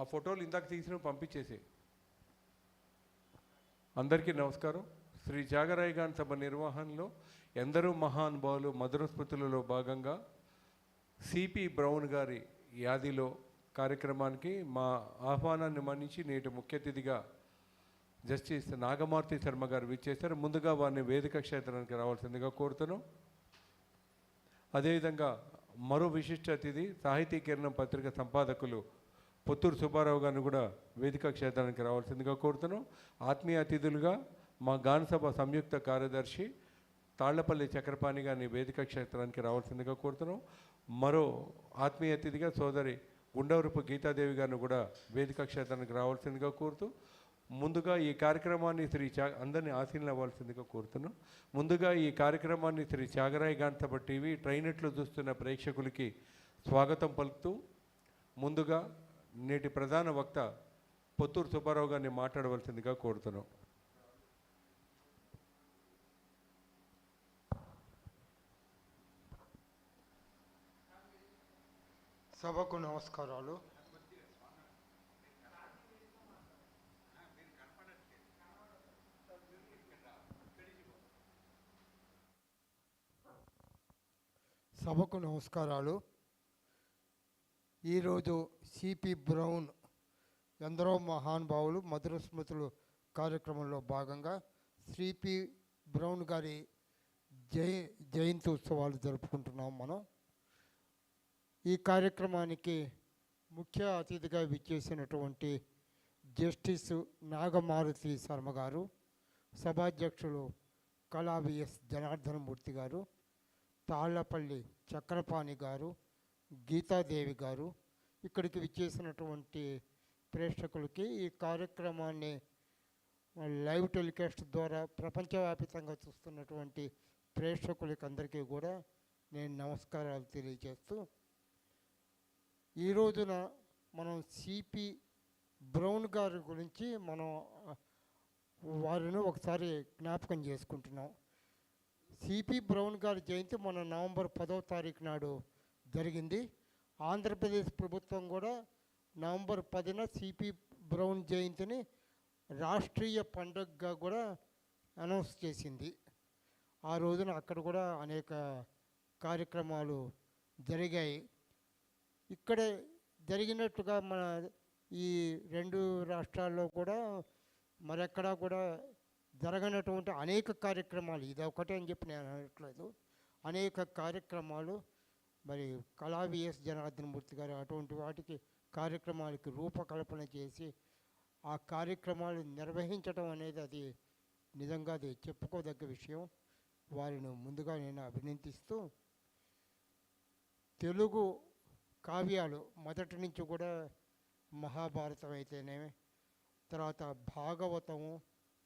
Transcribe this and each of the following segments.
ఆ ఫోటోలు ఇందాక తీసిన పంపించేసి. అందరికీ నమస్కారం. శ్రీ జాగరాయగాన్ సభ నిర్వహణలో ఎందరో మహానుభావులు మధుర స్మృతులలో భాగంగా సిపి బ్రౌన్ గారి యాదిలో కార్యక్రమానికి మా ఆహ్వానాన్ని మన్నించి నేటి ముఖ్య అతిథిగా జస్టిస్ నాగమార్తి శర్మ గారు విచ్చేశారు. ముందుగా వారిని వేదిక క్షేత్రానికి రావాల్సిందిగా కోరుతున్నాం. అదేవిధంగా మరో విశిష్ట అతిథి సాహితీ కిరణం పత్రిక సంపాదకులు పొత్తూరు సుబ్బారావు గారిని కూడా వేదిక క్షేత్రానికి రావాల్సిందిగా కోరుతున్నాం. ఆత్మీయ అతిథులుగా మా గానసభ సంయుక్త కార్యదర్శి తాళ్ళపల్లి చక్రపాణి గారిని వేదిక క్షేత్రానికి రావాల్సిందిగా కోరుతున్నాం. మరో ఆత్మీయ అతిథిగా సోదరి గుండవరపు గీతాదేవి గారిని కూడా వేదిక క్షేత్రానికి రావాల్సిందిగా కోరుతూ ముందుగా ఈ కార్యక్రమాన్ని శ్రీ చా అందరినీ ఆశీలన అవ్వాల్సిందిగా కోరుతున్నాం. ముందుగా ఈ కార్యక్రమాన్ని శ్రీ త్యాగరాయ గాంతబ టీవీ ట్రైనెట్లో చూస్తున్న ప్రేక్షకులకి స్వాగతం పలుకుతూ ముందుగా నేటి ప్రధాన వక్త పొత్తూరు సుబ్బారావు గారిని మాట్లాడవలసిందిగా కోరుతున్నాం. సభకు నమస్కారాలు. సభకు నమస్కారాలు. ఈరోజు సిపి బ్రౌన్ ఎందరో మహానుభావులు మధుర స్మృతులు కార్యక్రమంలో భాగంగా సిపి బ్రౌన్ గారి జయ జయంతి ఉత్సవాలు జరుపుకుంటున్నాం మనం. ఈ కార్యక్రమానికి ముఖ్య అతిథిగా విచ్చేసినటువంటి జస్టిస్ నాగమారుతి శర్మ గారు సభాధ్యక్షులు కళా విఎస్ జనార్దనమూర్తి గారు తాళ్ళపల్లి చక్రపాణి గారు గీతాదేవి గారు ఇక్కడికి విచ్చేసినటువంటి ప్రేక్షకులకి ఈ కార్యక్రమాన్ని లైవ్ టెలికాస్ట్ ద్వారా ప్రపంచవ్యాప్తంగా చూస్తున్నటువంటి ప్రేక్షకులకి అందరికీ కూడా నేను నమస్కారాలు తెలియజేస్తూ ఈ రోజున మనం సిపి బ్రౌన్ గారి గురించి మనం వారిని ఒకసారి జ్ఞాపకం చేసుకుంటున్నాం. సిపి బ్రౌన్ గారి జయంతి మన నవంబర్ పదో తారీఖు నాడు జరిగింది. ఆంధ్రప్రదేశ్ ప్రభుత్వం కూడా నవంబర్ పదిన సిపి బ్రౌన్ జయంతిని రాష్ట్రీయ పండుగగా కూడా అనౌన్స్ చేసింది. ఆ రోజున అక్కడ కూడా అనేక కార్యక్రమాలు జరిగాయి. ఇక్కడే జరిగినట్టుగా మన ఈ రెండు రాష్ట్రాల్లో కూడా మరెక్కడా కూడా జరగనటువంటి అనేక కార్యక్రమాలు ఇది ఒకటే అని చెప్పి నేను అనట్లేదు. అనేక కార్యక్రమాలు మరి కళా విఎస్ జనార్దనమూర్తి గారు అటువంటి వాటికి కార్యక్రమాలకి రూపకల్పన చేసి ఆ కార్యక్రమాలు నిర్వహించడం అనేది అది నిజంగా అది చెప్పుకోదగ్గ విషయం. వారిని ముందుగా నేను అభినందిస్తూ తెలుగు కావ్యాలు మొదటి నుంచి కూడా మహాభారతం అయితేనేమి తర్వాత భాగవతము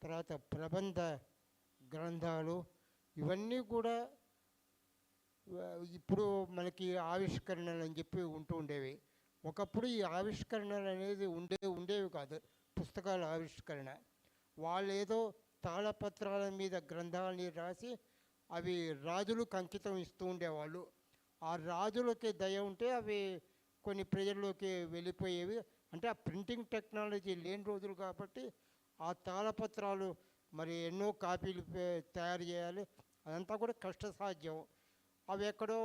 తర్వాత ప్రబంధ గ్రంథాలు ఇవన్నీ కూడా ఇప్పుడు మనకి ఆవిష్కరణలు అని చెప్పి ఉంటూ ఉండేవి. ఒకప్పుడు ఈ ఆవిష్కరణలు అనేది ఉండే ఉండేవి కాదు. పుస్తకాల ఆవిష్కరణ. వాళ్ళు ఏదో తాళపత్రాల మీద గ్రంథాలని రాసి అవి రాజులకు అంకితం ఇస్తూ ఉండేవాళ్ళు. ఆ రాజులకి దయ ఉంటే అవి కొన్ని ప్రజల్లోకి వెళ్ళిపోయేవి. అంటే ఆ ప్రింటింగ్ టెక్నాలజీ లేని రోజులు కాబట్టి ఆ తాళపత్రాలు మరి ఎన్నో కాపీలు తయారు చేయాలి. అదంతా కూడా కష్టసాధ్యం. అవి ఎక్కడో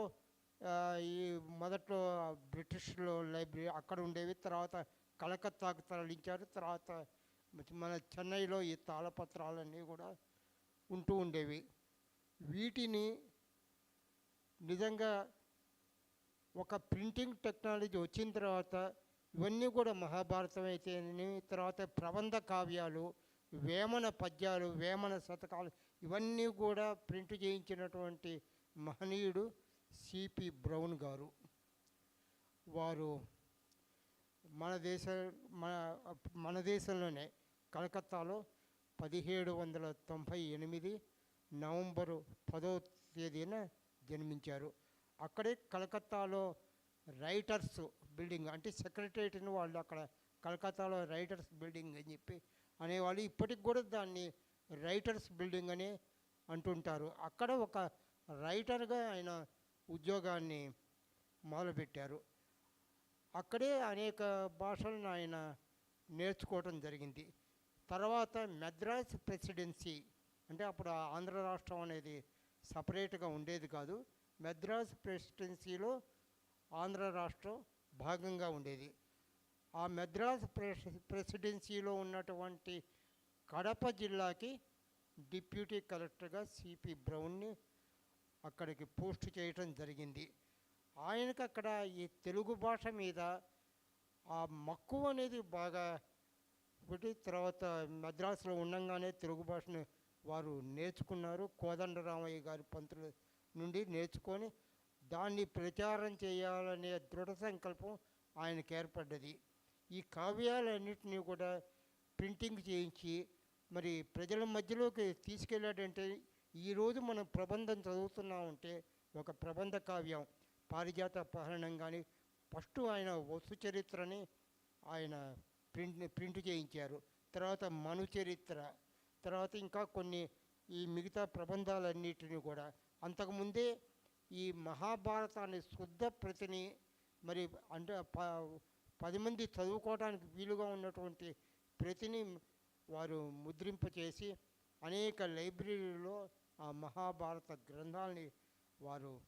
ఈ మొదట్లో బ్రిటిష్లో లైబ్రరీ అక్కడ ఉండేవి. తర్వాత కలకత్తాకు తరలించారు. తర్వాత మన చెన్నైలో ఈ తాళపత్రాలన్నీ కూడా ఉంటూ ఉండేవి. వీటిని నిజంగా ఒక ప్రింటింగ్ టెక్నాలజీ వచ్చిన తర్వాత ఇవన్నీ కూడా మహాభారతం అయితేనేమి తర్వాత ప్రబంధ కావ్యాలు వేమన పద్యాలు వేమన శతకాలు ఇవన్నీ కూడా ప్రింట్ చేయించినటువంటి మహనీయుడు సిపి బ్రౌన్ గారు. వారు మన దేశ మన మన దేశంలోనే కలకత్తాలో పదిహేడు వందల తొంభై ఎనిమిది నవంబరు పదో తేదీన జన్మించారు. అక్కడే కలకత్తాలో రైటర్స్ బిల్డింగ్ అంటే సెక్రటరియట్ని వాళ్ళు అక్కడ కలకత్తాలో రైటర్స్ బిల్డింగ్ అని చెప్పి అనేవాళ్ళు ఇప్పటికి కూడా దాన్ని రైటర్స్ బిల్డింగ్ అని అంటుంటారు. అక్కడ ఒక రైటర్గా ఆయన ఉద్యోగాన్ని మొదలుపెట్టారు. అక్కడే అనేక భాషలను ఆయన నేర్చుకోవటం జరిగింది. తర్వాత మెద్రాస్ ప్రెసిడెన్సీ అంటే అప్పుడు ఆంధ్ర రాష్ట్రం అనేది సపరేట్గా ఉండేది కాదు. మెద్రాస్ ప్రెసిడెన్సీలో ఆంధ్ర రాష్ట్రం భాగంగా ఉండేది. ఆ మెద్రాస్ ప్రెసిడెన్సీలో ఉన్నటువంటి కడప జిల్లాకి డిప్యూటీ కలెక్టర్గా సిపి బ్రౌన్ని అక్కడికి పోస్ట్ చేయటం జరిగింది. ఆయనకు అక్కడ ఈ తెలుగు భాష మీద ఆ మక్కువ అనేది బాగా ఒకటి తర్వాత మద్రాసులో ఉండంగానే తెలుగు భాషను వారు నేర్చుకున్నారు. కోదండరామయ్య గారి పంతుల నుండి నేర్చుకొని దాన్ని ప్రచారం చేయాలనే దృఢ సంకల్పం ఆయనకు ఏర్పడ్డది. ఈ కావ్యాలన్నింటినీ కూడా ప్రింటింగ్ చేయించి మరి ప్రజల మధ్యలోకి తీసుకెళ్ళాడంటే ఈరోజు మనం ప్రబంధం చదువుతున్నామంటే ఒక ప్రబంధ కావ్యం పారిజాత పహరణం కానీ ఫస్ట్ ఆయన వస్తు చరిత్రని ఆయన ప్రింట్ ప్రింట్ చేయించారు. తర్వాత మను చరిత్ర తర్వాత ఇంకా కొన్ని ఈ మిగతా ప్రబంధాలన్నిటిని కూడా. అంతకుముందే ఈ మహాభారతాన్ని శుద్ధ ప్రతిని మరి అంటే ప పది మంది చదువుకోవడానికి వీలుగా ఉన్నటువంటి ప్రతిని వారు ముద్రింపచేసి అనేక లైబ్రరీలో ఆ మహాభారత గ్రంథాలని వారు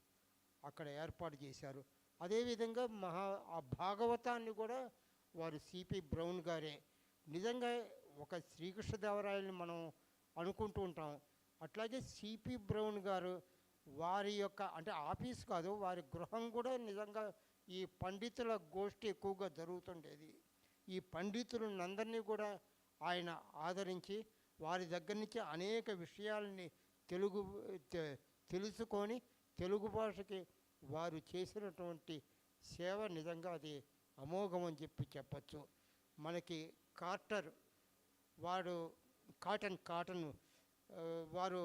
అక్కడ ఏర్పాటు చేశారు. అదేవిధంగా మహా ఆ భాగవతాన్ని కూడా వారు సిపి బ్రౌన్ గారే. నిజంగా ఒక శ్రీకృష్ణదేవరాయలని మనం అనుకుంటూ ఉంటాం. అట్లాగే సిపి బ్రౌన్ గారు వారి యొక్క అంటే ఆఫీస్ కాదు వారి గృహం కూడా నిజంగా ఈ పండితుల గోష్ఠి ఎక్కువగా జరుగుతుండేది. ఈ పండితులందరినీ కూడా ఆయన ఆదరించి వారి దగ్గర నుంచి అనేక విషయాలని తెలుగు తెలుసుకొని తెలుగు భాషకి వారు చేసినటువంటి సేవ నిజంగా అది అమోఘం అని చెప్పి చెప్పచ్చు. మనకి కార్టర్ వాడు కాటన్ కాటన్ వారు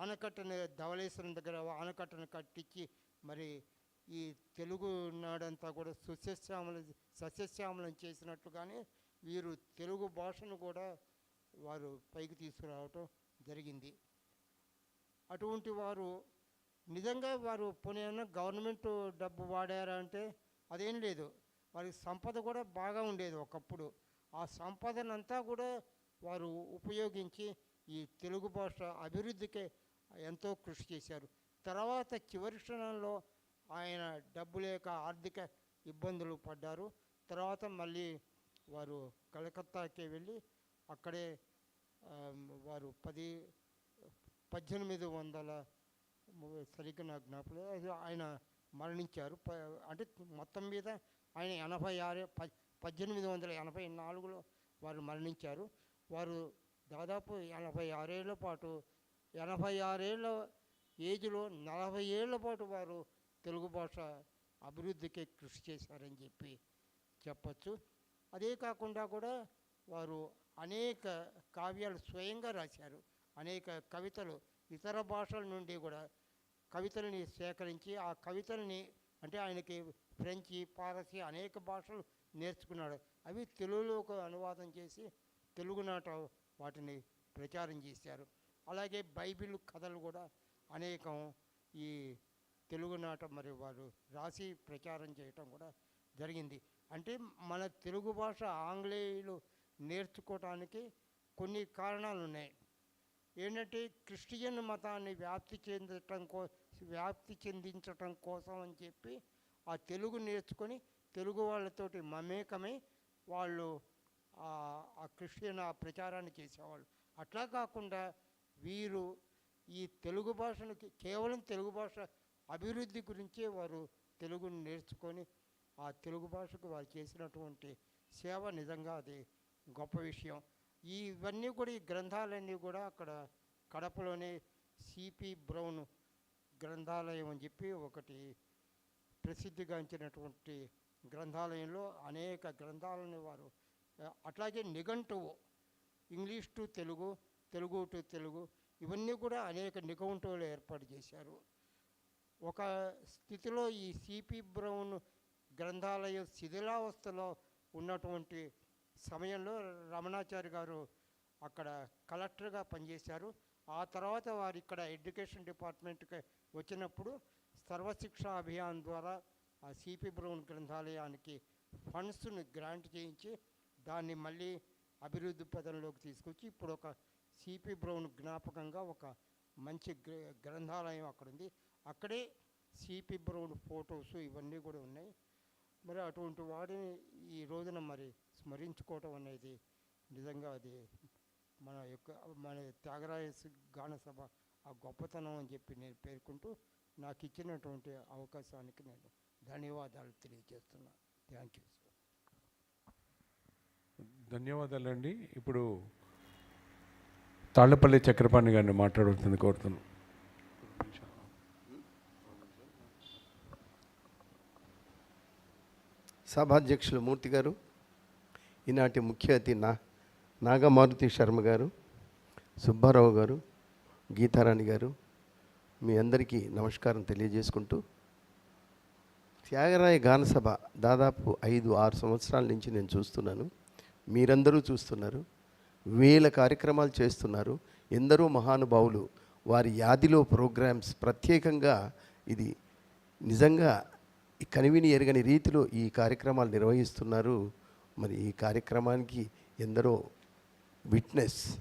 ఆనకట్టను ధవళేశ్వరం దగ్గర ఆనకట్టను కట్టించి మరి ఈ తెలుగు నాడంతా కూడా సుస్యశ్యామల సస్యశ్యామలం చేసినట్లుగానే వీరు తెలుగు భాషను కూడా వారు పైకి తీసుకురావటం జరిగింది. అటువంటి వారు నిజంగా వారు పోనీ గవర్నమెంట్ డబ్బు వాడారా అంటే అదేం లేదు. వారికి సంపద కూడా బాగా ఉండేది ఒకప్పుడు. ఆ సంపదనంతా కూడా వారు ఉపయోగించి ఈ తెలుగు భాష అభివృద్ధికి ఎంతో కృషి చేశారు. తర్వాత చివరి క్షణంలో ఆయన డబ్బు లేక ఆర్థిక ఇబ్బందులు పడ్డారు. తర్వాత మళ్ళీ వారు కలకత్తాకి వెళ్ళి అక్కడే వారు పది పద్దెనిమిది వందల సరిగ్గా నాకు జ్ఞాపకం లేదు. ఆయన మరణించారు. ప- అంటే మొత్తం మీద ఆయన ఎనభై ఆరు పద్దెనిమిది వందల ఎనభై నాలుగులో వారు మరణించారు. వారు దాదాపు ఎనభై ఆరేళ్ళ పాటు ఎనభై ఆరేళ్ళ ఏజ్లో నలభై ఏళ్ళ పాటు వారు తెలుగు భాష అభివృద్ధికి కృషి చేశారని చెప్పి చెప్పచ్చు. అదే కాకుండా కూడా వారు అనేక కావ్యాలు స్వయంగా రాశారు. అనేక కవితలు ఇతర భాషల నుండి కూడా కవితలని సేకరించి ఆ కవితల్ని అంటే ఆయనకి ఫ్రెంచి పారసీ అనేక భాషలు నేర్చుకున్నాడు. అవి తెలుగులోకి అనువాదం చేసి తెలుగునాట వాటిని ప్రచారం చేశారు. అలాగే బైబిల్ కథలు కూడా అనేకం ఈ తెలుగునాట మరి వారు రాసి ప్రచారం చేయటం కూడా జరిగింది. అంటే మన తెలుగు భాష ఆంగ్లేయులు నేర్చుకోవటానికి కొన్ని కారణాలు ఉన్నాయి ఏంటంటే క్రిస్టియన్ మతాన్ని వ్యాప్తి చెందటం కో వ్యాప్తి చెందించటం కోసం అని చెప్పి ఆ తెలుగు నేర్చుకొని తెలుగు వాళ్ళతోటి మమేకమై వాళ్ళు ఆ క్రిస్టియన్ ఆ ప్రచారాన్ని చేసేవాళ్ళు. అట్లా కాకుండా వీరు ఈ తెలుగు భాషను కేవలం తెలుగు భాష అభివృద్ధి గురించే వారు తెలుగును నేర్చుకొని ఆ తెలుగు భాషకు వారు చేసినటువంటి సేవ నిజంగా అది గొప్ప విషయం. ఇవన్నీ కూడా ఈ గ్రంథాలన్నీ కూడా అక్కడ కడపలోనే సిపి బ్రౌన్ గ్రంథాలయం అని చెప్పి ఒకటి ప్రసిద్ధిగాంచినటువంటి గ్రంథాలయంలో అనేక గ్రంథాలను వారు అట్లాగే నిఘంటువు English to Telugu Telugu to Telugu ఇవన్నీ కూడా అనేక నిఘంటువులు ఏర్పాటు చేశారు. ఒక స్థితిలో ఈ సిపి బ్రౌన్ గ్రంథాలయం శిథిలావస్థలో ఉన్నటువంటి సమయంలో రమణాచారి గారు అక్కడ కలెక్టర్గా పనిచేశారు. ఆ తర్వాత వారు ఇక్కడ ఎడ్యుకేషన్ డిపార్ట్మెంట్కి వచ్చినప్పుడు సర్వశిక్ష అభియాన్ ద్వారా ఆ సిపి బ్రౌన్ గ్రంథాలయానికి ఫండ్స్ను గ్రాంట్ చేయించి దాన్ని మళ్ళీ అభివృద్ధి పదంలోకి తీసుకొచ్చి ఇప్పుడు ఒక సిపి బ్రౌన్ జ్ఞాపకంగా ఒక మంచి గ్ర- గ్రంథాలయం అక్కడ ఉంది. అక్కడే సిపి బ్రౌన్ ఫొటోస్ ఇవన్నీ కూడా ఉన్నాయి. మరి అటువంటి వాడిని ఈ రోజున మరి స్మరించుకోవటం అనేది నిజంగా అది మన యొక్క మన త్యాగరాయ సి- గాన సభ ఆ గొప్పతనం అని చెప్పి నేను పేర్కొంటూ నాకు ఇచ్చినటువంటి అవకాశానికి నేను ధన్యవాదాలు తెలియజేస్తున్నాను థ్యాంక్ యూ సార్ ధన్యవాదాలండి. ఇప్పుడు తాళ్ళపల్లి చక్రపాణి గారిని మాట్లాడవలసింది కోరుతున్నాను సభాధ్యక్షులు మూర్తి గారు ఈనాటి ముఖ్య అతి నా నాగమారుతి శర్మ గారు సుబ్బారావు గారు గీతారాణి గారు మీ అందరికీ నమస్కారం తెలియజేసుకుంటూ త్యాగరాయ గానసభ దాదాపు ఐదు ఆరు సంవత్సరాల నుంచి నేను చూస్తున్నాను. మీరందరూ చూస్తున్నారు. వేల కార్యక్రమాలు చేస్తున్నారు. ఎందరో మహానుభావులు వారి యాదిలో ప్రోగ్రామ్స్ ప్రత్యేకంగా ఇది నిజంగా ఈ కనివిని ఎరగని రీతిలో ఈ కార్యక్రమాలు నిర్వహిస్తున్నారు. మరి ఈ కార్యక్రమానికి ఎందరో విట్నెస్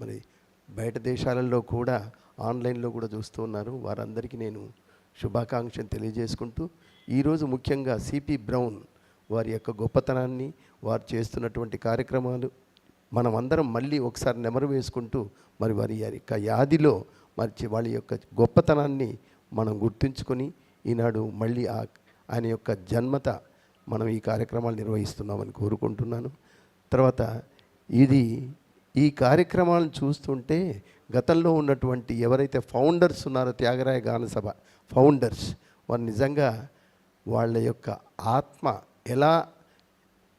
మరి బయట దేశాలలో కూడా ఆన్లైన్లో కూడా చూస్తూ ఉన్నారు. వారందరికీ నేను శుభాకాంక్షలు తెలియజేసుకుంటూ ఈరోజు ముఖ్యంగా సిపి బ్రౌన్ వారి యొక్క గొప్పతనాన్ని వారు చేస్తున్నటువంటి కార్యక్రమాలు మనం అందరం మళ్ళీ ఒకసారి నెమరు వేసుకుంటూ మరి వారి యొక్క యాదిలో మరి వాళ్ళ యొక్క గొప్పతనాన్ని మనం గుర్తుంచుకొని ఈనాడు మళ్ళీ ఆ ఆయన యొక్క జన్మత మనం ఈ కార్యక్రమాలు నిర్వహిస్తున్నామని కోరుకుంటున్నాను. తర్వాత ఇది ఈ కార్యక్రమాలను చూస్తుంటే గతంలో ఉన్నటువంటి ఎవరైతే ఫౌండర్స్ ఉన్నారో త్యాగరాయ గానసభ ఫౌండర్స్ వారు నిజంగా వాళ్ళ యొక్క ఆత్మ ఎలా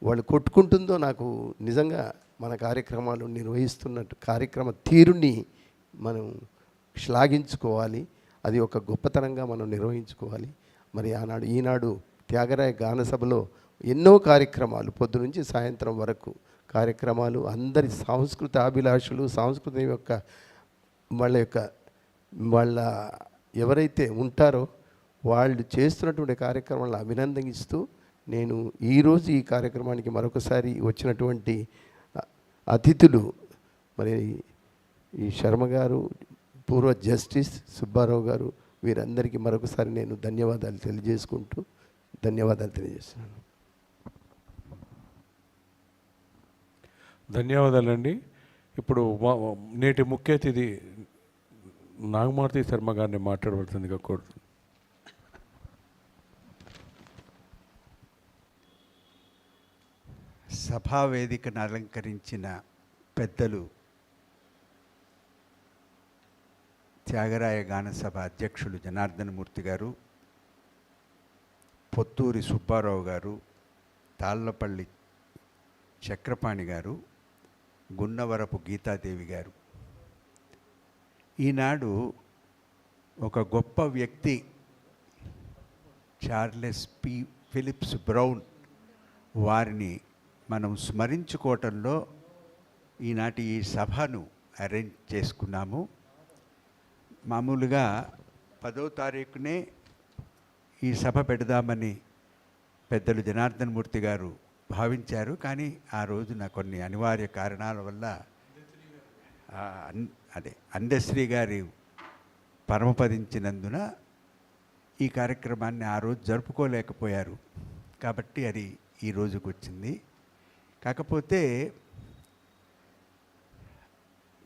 వాళ్ళు కొట్టుకుంటుందో నాకు నిజంగా మన కార్యక్రమాలు నిర్వహిస్తున్నట్టు కార్యక్రమ తీరుని మనం శ్లాఘించుకోవాలి. అది ఒక గొప్పతనంగా మనం నిర్వహించుకోవాలి. మరి ఆనాడు ఈనాడు త్యాగరాయ గాన సభలో ఎన్నో కార్యక్రమాలు. పొద్దు నుంచి సాయంత్రం వరకు కార్యక్రమాలు అందరి సాంస్కృత అభిలాషులు సాంస్కృతి యొక్క వాళ్ళ యొక్క వాళ్ళ ఎవరైతే ఉంటారో వాళ్ళు చేస్తున్నటువంటి కార్యక్రమాలను అభినందిస్తూ నేను ఈరోజు ఈ కార్యక్రమానికి మరొకసారి వచ్చినటువంటి అతిథులు మరి ఈ శర్మ గారు పూర్వ జస్టిస్ సుబ్బారావు గారు వీరందరికీ మరొకసారి నేను ధన్యవాదాలు తెలియజేసుకుంటూ ధన్యవాదాలు తెలియజేస్తున్నాను. ధన్యవాదాలండి. ఇప్పుడు మా- నేటి ముఖ్య అతిథి నాగమారుతి శర్మ గారిని మాట్లాడవలసిందిగా సభా వేదికను అలంకరించిన పెద్దలు త్యాగరాయ గానసభ అధ్యక్షులు జనార్దనమూర్తి గారు పొత్తూరి సుబ్బారావు గారు తాళ్ళపల్లి చక్రపాణి గారు గున్నవరపు గీతాదేవి గారు. ఈనాడు ఒక గొప్ప వ్యక్తి చార్లెస్ పి. ఫిలిప్స్ బ్రౌన్ వారిని మనం స్మరించుకోవటంలో ఈనాటి ఈ సభను అరేంజ్ చేసుకున్నాము. మామూలుగా పదో తారీఖునే ఈ సభ పెడదామని పెద్దలు జనార్దన్ మూర్తి గారు భావించారు. కానీ ఆ రోజున కొన్ని అనివార్య కారణాల వల్ల అన్- అదే అందశ్రీ గారి పరమపదించినందున ఈ కార్యక్రమాన్ని ఆ రోజు జరుపుకోలేకపోయారు. కాబట్టి అది ఈ రోజుకు వచ్చింది కాకపోతే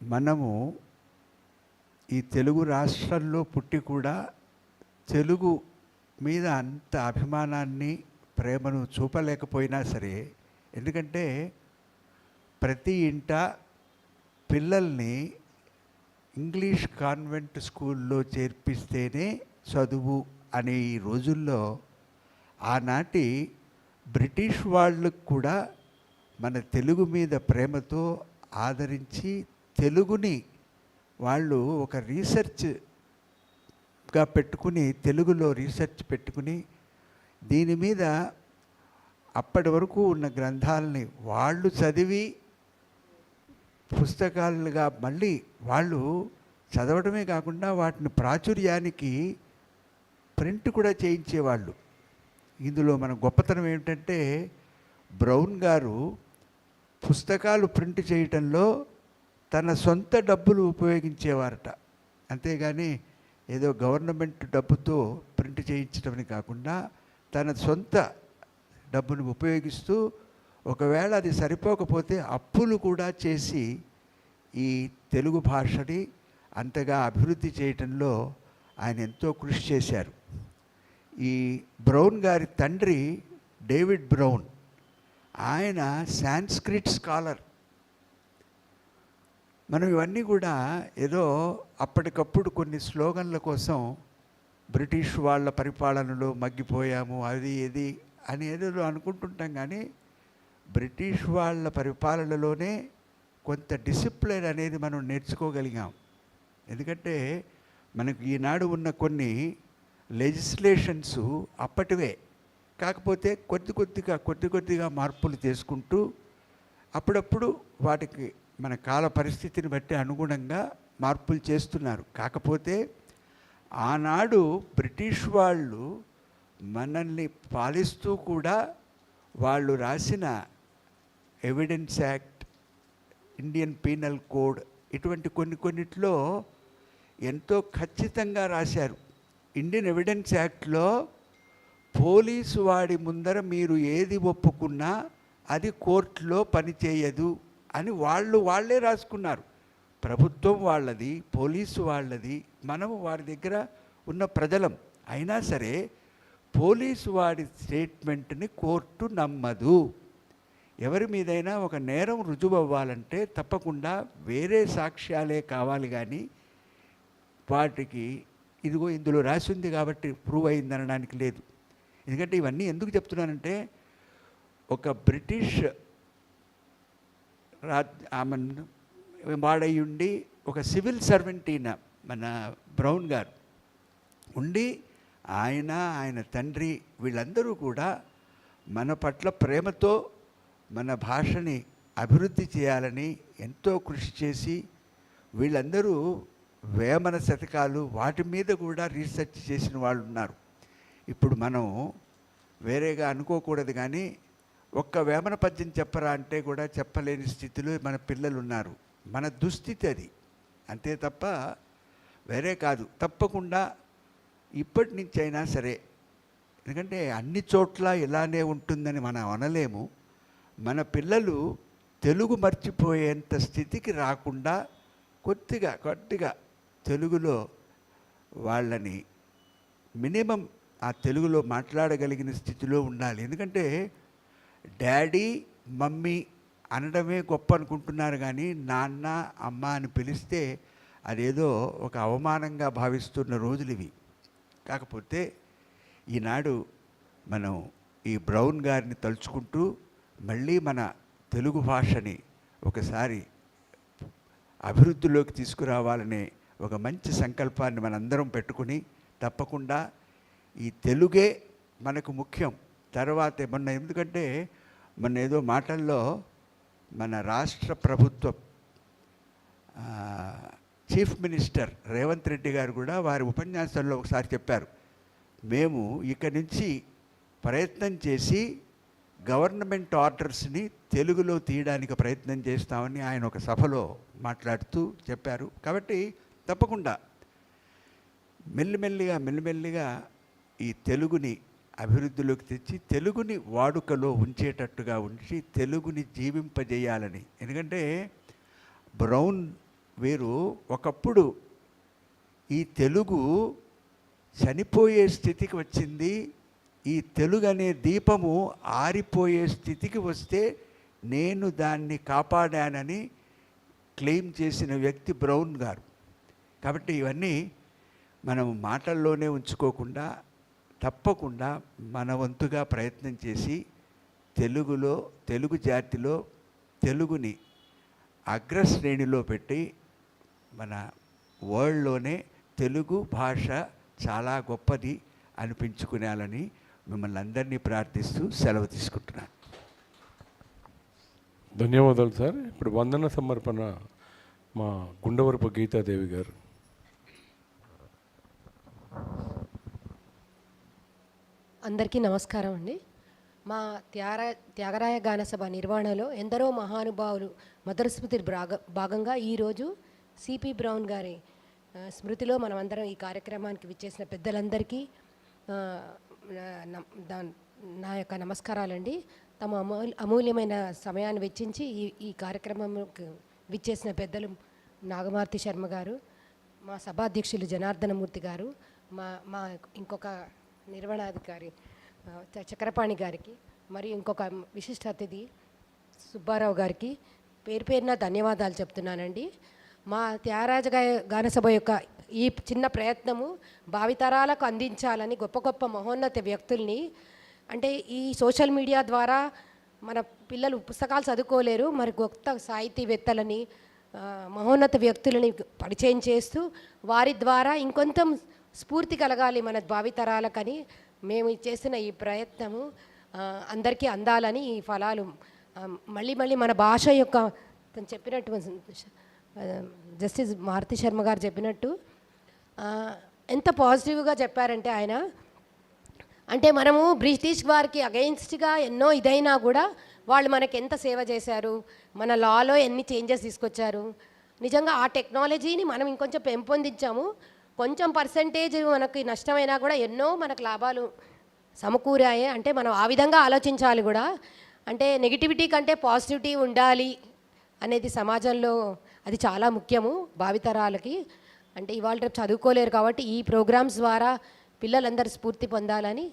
మనము ఈ తెలుగు రాష్ట్రాల్లో పుట్టి కూడా తెలుగు మీద అంత అభిమానాన్ని ప్రేమను చూపలేకపోయినా సరే ఎందుకంటే ప్రతి ఇంట పిల్లల్ని ఇంగ్లీష్ కాన్వెంట్ స్కూల్లో చేర్పిస్తేనే చదువు అనే ఈ రోజుల్లో ఆనాటి బ్రిటిష్ వాళ్ళకు కూడా మన తెలుగు మీద ప్రేమతో ఆదరించి తెలుగుని వాళ్ళు ఒక రీసెర్చ్ గా పెట్టుకుని తెలుగులో రీసెర్చ్ పెట్టుకుని దీని మీద అప్పటి వరకు ఉన్న గ్రంథాలని వాళ్ళు చదివి పుస్తకాలుగా మళ్ళీ వాళ్ళు చదవడమే కాకుండా వాటిని ప్రాచుర్యానికి ప్రింట్ కూడా చేయించేవాళ్ళు. ఇందులో మన గొప్పతనం ఏమిటంటే బ్రౌన్ గారు పుస్తకాలు ప్రింట్ చేయటంలో తన సొంత డబ్బులు ఉపయోగించేవారట. అంతేగాని ఏదో గవర్నమెంట్ డబ్బుతో ప్రింట్ చేయించడమని కాకుండా తన సొంత డబ్బును ఉపయోగిస్తూ ఒకవేళ అది సరిపోకపోతే అప్పులు కూడా చేసి ఈ తెలుగు భాషని అంతగా అభివృద్ధి చేయటంలో ఆయన ఎంతో కృషి చేశారు. ఈ బ్రౌన్ గారి తండ్రి డేవిడ్ బ్రౌన్ ఆయన సాంస్క్రిట్ స్కాలర్. మనం ఇవన్నీ కూడా ఏదో అప్పటికప్పుడు కొన్ని స్లోగన్ల కోసం బ్రిటిష్ వాళ్ళ పరిపాలనలో మగ్గిపోయాము అది ఇది అని ఏదో అనుకుంటుంటాం కానీ బ్రిటిష్ వాళ్ళ పరిపాలనలోనే కొంత డిసిప్లిన్ అనేది మనం నేర్చుకోగలిగాం. ఎందుకంటే మనకు ఈనాడు ఉన్న కొన్ని లెజిస్లేషన్స్ అప్పటివే. కాకపోతే కొద్ది కొద్దిగా కొద్ది కొద్దిగా మార్పులు చేసుకుంటూ అప్పుడప్పుడు వాటికి మన కాల పరిస్థితిని బట్టి అనుగుణంగా మార్పులు చేస్తున్నారు. కాకపోతే ఆనాడు బ్రిటిష్ వాళ్ళు మనల్ని పాలిస్తూ కూడా వాళ్ళు రాసిన evidence act Indian penal code ఇటువంటి కొన్ని కొన్నిట్లో ఎంతో ఖచ్చితంగా రాశారు. ఇండియన్ ఎవిడెన్స్ యాక్ట్లో పోలీసు వాడి ముందర మీరు ఏది ఒప్పుకున్నా అది కోర్టులో పనిచేయదు. అని వాళ్ళు వాళ్ళే రాసుకున్నారు. ప్రభుత్వం వాళ్ళది పోలీసు వాళ్ళది మనము వారి దగ్గర ఉన్న ప్రజలం. అయినా సరే పోలీసు వాడి స్టేట్మెంట్ని కోర్టు నమ్మదు. ఎవరి మీదైనా ఒక నేరం రుజువు అవ్వాలంటే తప్పకుండా వేరే సాక్ష్యాలే కావాలి కానీ వాటికి ఇదిగో ఇందులో రాసి ఉంది కాబట్టి ప్రూవ్ అయిందనడానికి లేదు. ఎందుకంటే ఇవన్నీ ఎందుకు చెప్తున్నానంటే ఒక బ్రిటిష్ ఆమె వాడై ఉండి ఒక సివిల్ సర్వెంట్ ఈయన మన బ్రౌన్ గారు. ఉండి ఆయన ఆయన తండ్రి వీళ్ళందరూ కూడా మన పట్ల ప్రేమతో మన భాషని అభివృద్ధి చేయాలని ఎంతో కృషి చేసి వీళ్ళందరూ వేమన శతకాలు వాటి మీద కూడా రీసెర్చ్ చేసిన వాళ్ళు ఉన్నారు ఇప్పుడు మనం వేరేగా అనుకోకూడదు కానీ ఒక్క వేమన పద్యం చెప్పరా అంటే కూడా చెప్పలేని స్థితిలో మన పిల్లలు ఉన్నారు మన దుస్థితి అది. అంతే తప్ప వేరే కాదు. తప్పకుండా ఇప్పటి నుంచి అయినా సరే. ఎందుకంటే అన్ని చోట్ల ఇలానే ఉంటుందని మనం అనలేము. మన పిల్లలు తెలుగు మర్చిపోయేంత స్థితికి రాకుండా కొద్దిగా కొద్దిగా తెలుగులో వాళ్ళని మినిమం ఆ తెలుగులో మాట్లాడగలిగిన స్థితిలో ఉండాలి. ఎందుకంటే డాడీ మమ్మీ అనడమే గొప్ప అనుకుంటున్నారు కానీ నాన్న అమ్మ అని పిలిస్తే అదేదో ఒక అవమానంగా భావిస్తున్న రోజులు ఇవి. కాకపోతే ఈనాడు మనం ఈ బ్రౌన్ గారిని తలుచుకుంటూ మళ్ళీ మన తెలుగు భాషని ఒకసారి అభివృద్ధిలోకి తీసుకురావాలనే ఒక మంచి సంకల్పాన్ని మనందరం పెట్టుకుని తప్పకుండా ఈ తెలుగే మనకు ముఖ్యం. తర్వాత మొన్న ఎందుకంటే మొన్న ఏదో మాటల్లో మన రాష్ట్ర ప్రభుత్వం చీఫ్ మినిస్టర్ రేవంత్ రెడ్డి గారు కూడా వారి ఉపన్యాసంలో ఒకసారి చెప్పారు మేము ఇక్కడి నుంచి ప్రయత్నం చేసి గవర్నమెంట్ ఆర్డర్స్ని తెలుగులో తీయడానికి ప్రయత్నం చేస్తామని ఆయన ఒక సభలో మాట్లాడుతూ చెప్పారు. కాబట్టి తప్పకుండా మెల్లిమెల్లిగా మెల్లిమెల్లిగా ఈ తెలుగుని అభివృద్ధిలోకి తెచ్చి తెలుగుని వాడుకలో ఉంచేటట్టుగా ఉంచి తెలుగుని జీవింపజేయాలని. ఎందుకంటే బ్రౌన్ వీరు ఒకప్పుడు ఈ తెలుగు చనిపోయే స్థితికి వచ్చింది ఈ తెలుగు అనే దీపము ఆరిపోయే స్థితికి వస్తే నేను దాన్ని కాపాడానని క్లెయిమ్ చేసిన వ్యక్తి బ్రౌన్ గారు. కాబట్టి ఇవన్నీ మనం మాటల్లోనే ఉంచుకోకుండా తప్పకుండా మన వంతుగా ప్రయత్నం చేసి తెలుగులో తెలుగు జాతిలో తెలుగుని అగ్రశ్రేణిలో పెట్టి మన వరల్డ్లోనే తెలుగు భాష చాలా గొప్పది అనిపించుకునేయాలని మిమ్మల్ని అందరినీ ప్రార్థిస్తూ సెలవు తీసుకుంటున్నాను. ధన్యవాదాలు సార్. ఇప్పుడు వందన సమర్పణ మా గుండవరపు గీతాదేవి గారు. అందరికీ నమస్కారం అండి. మా త్యాగ త్యాగరాయ గాన సభ నిర్వహణలో ఎందరో మహానుభావులు మదర్ స్మృతి భాగ భాగంగా ఈరోజు సిపి బ్రౌన్ గారి స్మృతిలో మనమందరం ఈ కార్యక్రమానికి విచ్చేసిన పెద్దలందరికీ నా- యొక్క నమస్కారాలండి. తమ అమూల్ అమూల్యమైన సమయాన్ని వెచ్చించి ఈ ఈ కార్యక్రమంకి విచ్చేసిన పెద్దలు నాగమార్తి శర్మ గారు మా సభాధ్యక్షులు జనార్దనమూర్తి గారు మా మా ఇంకొక నిర్వహణాధికారి చ- చక్రపాణి గారికి మరియు ఇంకొక విశిష్ట అతిథి సుబ్బారావు గారికి పేరు పేరున ధన్యవాదాలు చెప్తున్నానండి. మా త్యాగరాజ గానసభ యొక్క ఈ చిన్న ప్రయత్నము భావితరాలకు అందించాలని గొప్ప గొప్ప మహోన్నత వ్యక్తుల్ని అంటే ఈ సోషల్ మీడియా ద్వారా మన పిల్లలు పుస్తకాలు చదువుకోలేరు మరి కొత్త సాహితీవేత్తలని మహోన్నత వ్యక్తులని పరిచయం చేస్తూ వారి ద్వారా ఇంకొంచెం స్ఫూర్తి కలగాలి మన భావితరాలకని మేము చేసిన ఈ ప్రయత్నము అందరికీ అందాలని ఈ ఫలాలు మళ్ళీ మళ్ళీ మన భాష యొక్క తను చెప్పినట్టు జస్టిస్ మారుతి శర్మ గారు చెప్పినట్టు ఎంత పాజిటివ్గా చెప్పారంటే ఆయన అంటే మనము బ్రిటిష్ వారికి అగెయిన్స్ట్గా ఎన్నో ఇదైనా కూడా వాళ్ళు మనకి ఎంత సేవ చేశారు మన లాలో ఎన్ని చేంజెస్ తీసుకొచ్చారు నిజంగా ఆ టెక్నాలజీని మనం ఇంకొంచెం పెంపొందించాము కొంచెం పర్సంటేజ్ మనకి నష్టమైనా కూడా ఎన్నో మనకు లాభాలు సమకూరాయి. అంటే మనం ఆ విధంగా ఆలోచించాలి కూడా. అంటే నెగిటివిటీ కంటే పాజిటివిటీ ఉండాలి అనేది సమాజంలో అది చాలా ముఖ్యము భావితరాలకి. అంటే ఇవాళ రేపు చదువుకోలేరు కాబట్టి ఈ ప్రోగ్రామ్స్ ద్వారా పిల్లలందరూ స్ఫూర్తి పొందాలని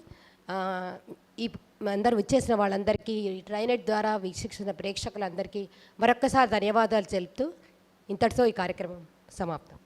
ఈ అందరూ వచ్చేసిన వాళ్ళందరికీ ఈ ట్రైనెట్ ద్వారా వీక్షిస్తున్న ప్రేక్షకులందరికీ మరొక్కసారి ధన్యవాదాలు తెలుపుతూ ఇంతటితో ఈ కార్యక్రమం సమాప్తం.